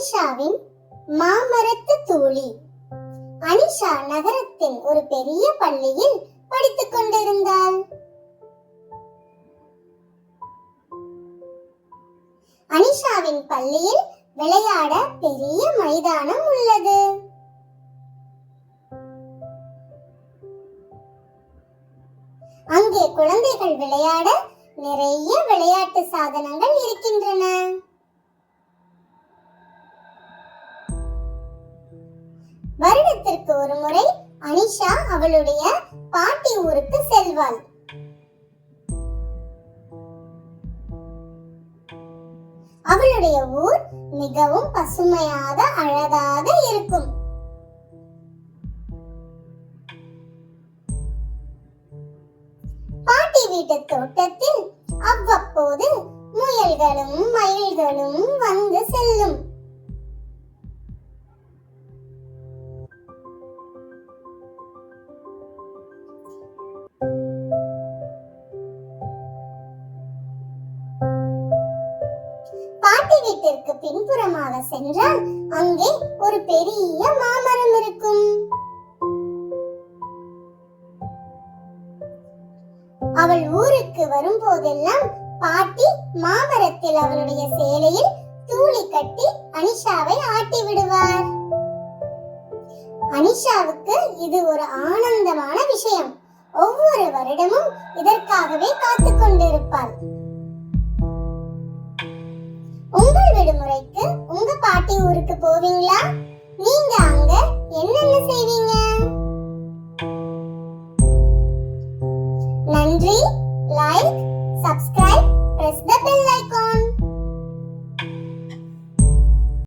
அனிஷாவின் மாமரத்து தூளி. அனிஷா நகரத்தின் ஒரு பெரிய பள்ளியில் படித்துக் கொண்டிருந்தாள். அனிஷாவின் பள்ளியில் விளையாட பெரிய மைதானம் உள்ளது. அங்கே குழந்தைகள் விளையாட நிறைய விளையாட்டு சாதனங்கள் இருக்கின்றன. வருடத்திற்கு ஒரு முறை அனிஷா அவளுடைய பாட்டி ஊருக்கு செல்வாள். அவளுடைய ஊர் மிகவும் பசுமையாக அழகாக இருக்கும். பாட்டி வீட்டு தோட்டத்தில் அவ்வப்போது முயல்களும் மயில்களும் வந்து செல்லும். பாட்டி வீட்டிற்கு பின்புறமாக சென்றால் அங்கே ஒரு பெரிய மாமரம் இருக்கும். அவள் ஊருக்கு வரும்போதெல்லாம் பாட்டி மாமரத்தில் அவளுடைய சேலையில் தூளி கட்டி அனிஷாவை ஆட்டி விடுவார் அனிஷாவுக்கு இது ஒரு ஆனந்தமான விஷயம். ஒவ்வொரு வருடமும் இதற்காகவே காத்துக் கொண்டிருப்பாள். விடுமுறைக்கு உங்க பாட்டி ஊருக்கு போவீங்களா? நீங்க அங்க என்னென்ன செய்வீங்க? நன்றி. Like subscribe press the bell